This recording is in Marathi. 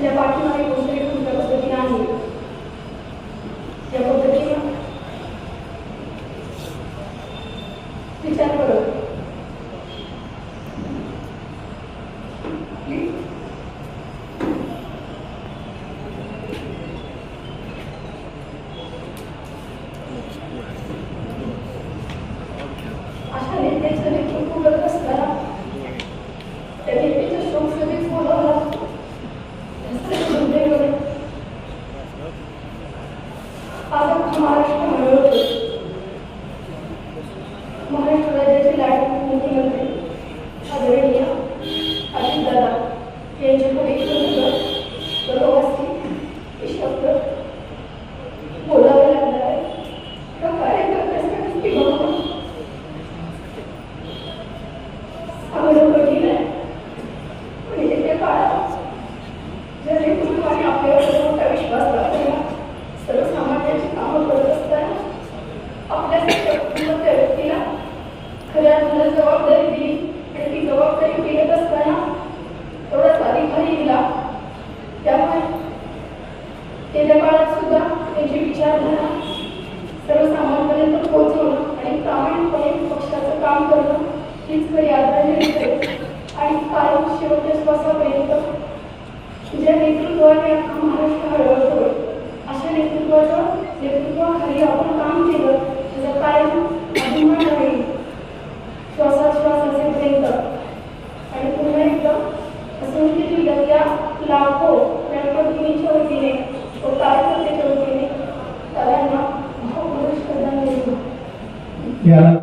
त्या पाठीमागे गोष्ट एक तुमच्या पद्धतीने आहे. त्या पद्धतीने विचार करत. लाडके मुख्यमंत्री आदरणीय अजितदादा यांच्याकडे जबाबदारी दिली आणि ती जबाबदारी पेलत असताना दिला त्यामुळे काळात सुद्धा त्यांची विचारधारा सर्वसामान्यांपर्यंत पोहोचवणं आणि प्रामाणिकपणे पक्षाचं काम करणं हीच खरी आदरांजली आणि कायम शेवटच्या असंख्य जिल्ह्यातल्या लाखो व्यापकीच्या वतीने व कार्यकर्त्याच्या वतीने त्याला भावपूर्ण श्रद्धांजली या